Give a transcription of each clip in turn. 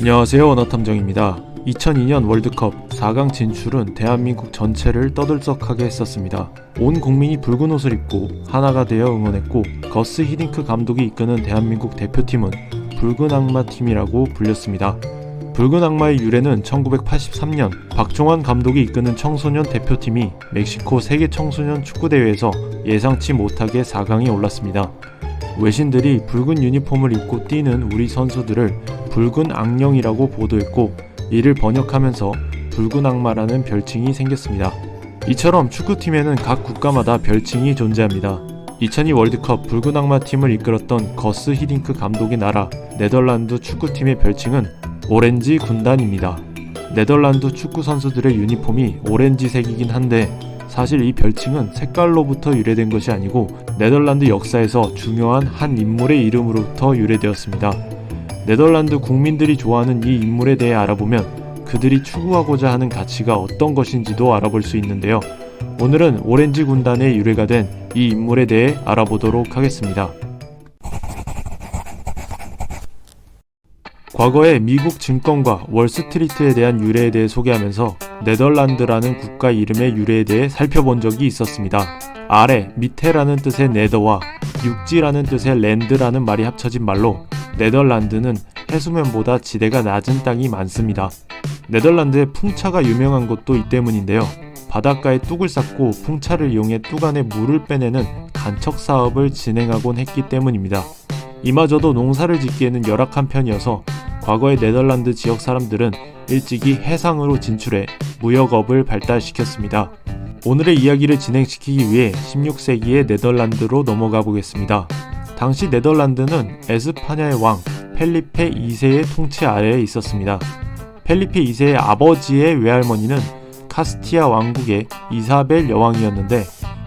안녕하세요 언어탐정입니다. 2002년 월드컵 4강 진출은 대한민국 전체를 떠들썩하게 했었습니다. 온 국민이 붉은 옷을 입고 하나가 되어 응원했고 거스 히딩크 감독이 이끄는 대한민국 대표팀은 붉은 악마 팀이라고 불렸습니다. 붉은 악마의 유래는 1983년 박종환 감독이 이끄는 청소년 대표팀이 멕시코 세계 청소년 축구 대회에서 예상치 못하게 4강에 올랐습니다. 외신들이 붉은 유니폼을 입고 뛰는 우리 선수들을 붉은 악령이라고 보도했고 이를 번역하면서 붉은 악마라는 별칭이 생겼습니다. 이처럼 축구팀에는 각 국가마다 별칭이 존재합니다. 2002 월드컵 붉은 악마 팀을 이끌었던 거스 히딩크 감독의 나라 네덜란드 축구팀의 별칭은 오렌지 군단입니다. 네덜란드 축구 선수들의 유니폼이 오렌지색이긴 한데 사실 이 별칭은 색깔로부터 유래된 것이 아니고 네덜란드 역사에서 중요한 한 인물의 이름으로부터 유래되었습니다. 네덜란드 국민들이 좋아하는 이 인물에 대해 알아보면 그들이 추구하고자 하는 가치가 어떤 것인지도 알아볼 수 있는데요. 오늘은 오렌지 군단의 유래가 된 이 인물에 대해 알아보도록 하겠습니다. 과거의 미국 증권가 월스트리트에 대한 유래에 대해 소개하면서 네덜란드라는 국가 이름의 유래에 대해 살펴본 적이 있었습니다. 아래, 밑에라는 뜻의 네더와 육지라는 뜻의 랜드라는 말이 합쳐진 말로 네덜란드는 해수면보다 지대가 낮은 땅이 많습니다. 네덜란드의 풍차가 유명한 것도 이 때문인데요. 바닷가에 뚝을 쌓고 풍차를 이용해 뚝 안에 물을 빼내는 간척 사업을 진행하곤 했기 때문입니다. 이마저도 농사를 짓기에는 열악한 편이어서 과거의 네덜란드 지역 사람들은 일찍이 해상으로 진출해 무역업을 발달시켰습니다. 오늘의 이야기를 진행시키기 위해 16세기의 네덜란드로 넘어가 보겠습니다. 당시 네덜란드는 에스파냐의 왕 펠리페 2세의 통치 아래에 있었습니다. 펠리페 2세의 아버지의 외할머니는 카스티아 왕국의 이사벨 여왕이었는데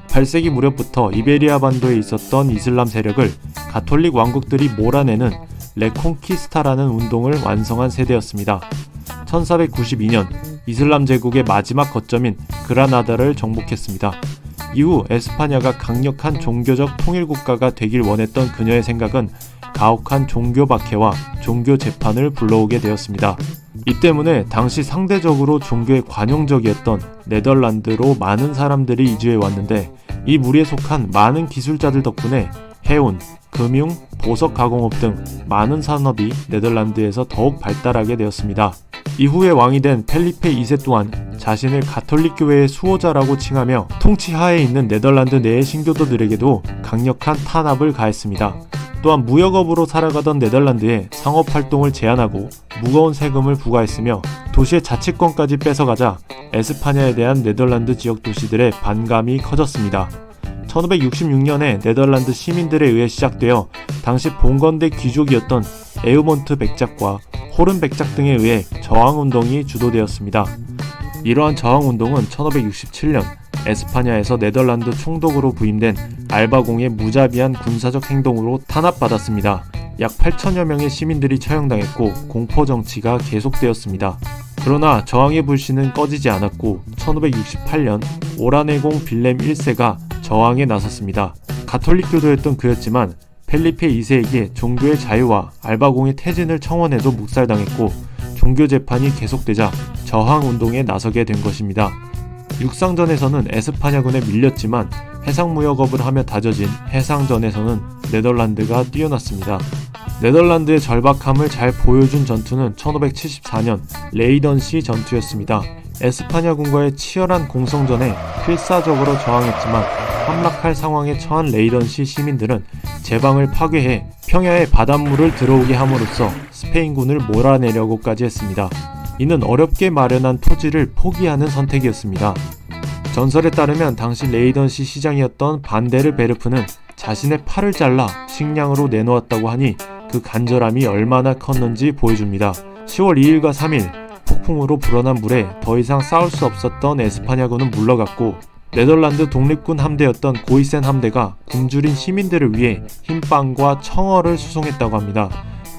8세기 무렵부터 이베리아 반도에 있었던 이슬람 세력을 가톨릭 왕국들이 몰아내는 레콩키스타라는 운동을 완성한 세대였습니다. 1492년 이슬람 제국의 마지막 거점인 그라나다를 정복했습니다. 이후 에스파냐가 강력한 종교적 통일 국가가 되길 원했던 그녀의 생각은 가혹한 종교 박해와 종교 재판을 불러오게 되었습니다. 이 때문에 당시 상대적으로 종교에 관용적이었던 네덜란드로 많은 사람들이 이주해 왔는데 이 무리에 속한 많은 기술자들 덕분에 해운, 금융, 보석 가공업 등 많은 산업이 네덜란드에서 더욱 발달하게 되었습니다. 이후에 왕이 된 펠리페 2세 또한 자신을 가톨릭 교회의 수호자라고 칭하며 통치하에 있는 네덜란드 내의 신교도들에게도 강력한 탄압을 가했습니다. 또한 무역업으로 살아가던 네덜란드에 상업 활동을 제한하고 무거운 세금을 부과했으며 도시의 자치권까지 뺏어가자 에스파냐에 대한 네덜란드 지역 도시들의 반감이 커졌습니다. 1566년에 네덜란드 시민들에 의해 시작되어 당시 봉건대 귀족이었던 에우몬트 백작과 호른 백작 등에 의해 저항운동이 주도되었습니다. 이러한 저항운동은 1567년 에스파냐에서 네덜란드 총독으로 부임된 알바공의 무자비한 군사적 행동으로 탄압받았습니다. 약 8천여 명의 시민들이 처형당했고 공포 정치가 계속되었습니다. 그러나 저항의 불씨는 꺼지지 않았고 1568년 오라네공 빌렘 1세가 저항에 나섰습니다. 가톨릭 교도였던 그였지만 펠리페 2세에게 종교의 자유와 알바공의 퇴진을 청원해도 묵살당했고 종교 재판이 계속되자 저항 운동에 나서게 된 것입니다. 육상전에서는 에스파냐군에 밀렸지만 해상무역업을 하며 다져진 해상전에서는 네덜란드가 뛰어났습니다. 네덜란드의 절박함을 잘 보여준 전투는 1574년 레이던시 전투였습니다. 에스파냐군과의 치열한 공성전에 필사적으로 저항했지만 함락할 상황에 처한 레이던시 시민들은 제방을 파괴해 평야에 바닷물을 들어오게 함으로써 스페인군을 몰아내려고까지 했습니다. 이는 어렵게 마련한 토지를 포기하는 선택이었습니다. 전설에 따르면 당시 레이던시 시장이었던 반데르 베르프는 자신의 팔을 잘라 식량으로 내놓았다고 하니 그 간절함이 얼마나 컸는지 보여줍니다. 10월 2일과 3일 폭풍으로 불어난 물에 더 이상 싸울 수 없었던 에스파냐군은 물러갔고 네덜란드 독립군 함대였던 고이센 함대가 굶주린 시민들을 위해 흰빵과 청어를 수송했다고 합니다.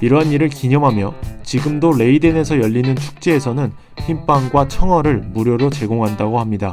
이러한 일을 기념하며 지금도 레이덴에서 열리는 축제에서는 흰빵과 청어를 무료로 제공한다고 합니다.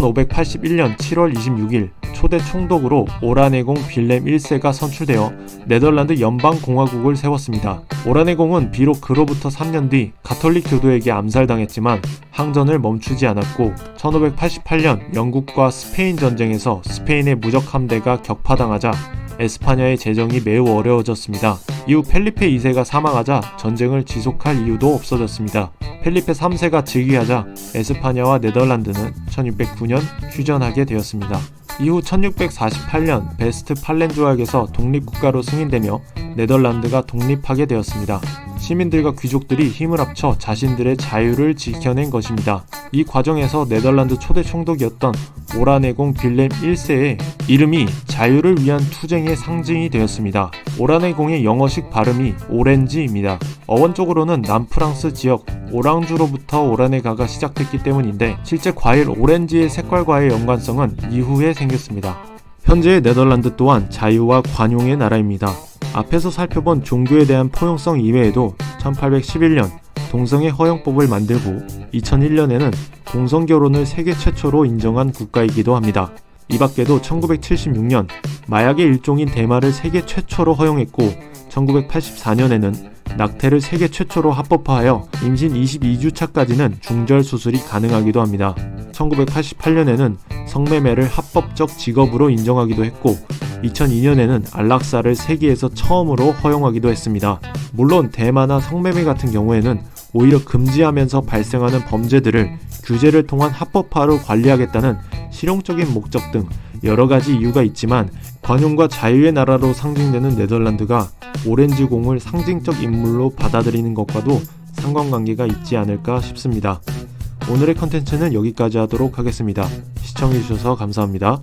1581년 7월 26일 초대 총독으로 오라네공 빌렘 1세가 선출되어 네덜란드 연방공화국을 세웠습니다. 오라네공은 비록 그로부터 3년 뒤 가톨릭 교도에게 암살당했지만 항전을 멈추지 않았고 1588년 영국과 스페인 전쟁에서 스페인의 무적 함대가 격파당하자 에스파냐의 재정이 매우 어려워졌습니다. 이후 펠리페 2세가 사망하자 전쟁을 지속할 이유도 없어졌습니다. 펠리페 3세가 즉위하자 에스파냐와 네덜란드는 1609년 휴전하게 되었습니다. 이후 1648년 베스트 팔렌 조약에서 독립국가로 승인되며 네덜란드가 독립하게 되었습니다. 시민들과 귀족들이 힘을 합쳐 자신들의 자유를 지켜낸 것입니다. 이 과정에서 네덜란드 초대 총독이었던 오라네공 빌렘 1세의 이름이 자유를 위한 투쟁의 상징이 되었습니다. 오라네공의 영어식 발음이 오렌지입니다. 어원적으로는 남프랑스 지역 오랑주로부터 오라네가가 시작됐기 때문인데 실제 과일 오렌지의 색깔과의 연관성은 이후에 생겼습니다. 현재의 네덜란드 또한 자유와 관용의 나라입니다. 앞에서 살펴본 종교에 대한 포용성 이외에도 1811년 동성애 허용법을 만들고 2001년에는 동성 결혼을 세계 최초로 인정한 국가이기도 합니다. 이 밖에도 1976년 마약의 일종인 대마를 세계 최초로 허용했고 1984년에는 낙태를 세계 최초로 합법화하여 임신 22주차까지는 중절 수술이 가능하기도 합니다. 1988년에는 성매매를 합법적 직업으로 인정하기도 했고 2002년에는 안락사를 세계에서 처음으로 허용하기도 했습니다. 물론 대마나 성매매 같은 경우에는 오히려 금지하면서 발생하는 범죄들을 규제를 통한 합법화로 관리하겠다는 실용적인 목적 등 여러 가지 이유가 있지만 관용과 자유의 나라로 상징되는 네덜란드가 오렌지 공을 상징적 인물로 받아들이는 것과도 상관관계가 있지 않을까 싶습니다. 오늘의 컨텐츠는 여기까지 하도록 하겠습니다. 시청해주셔서 감사합니다.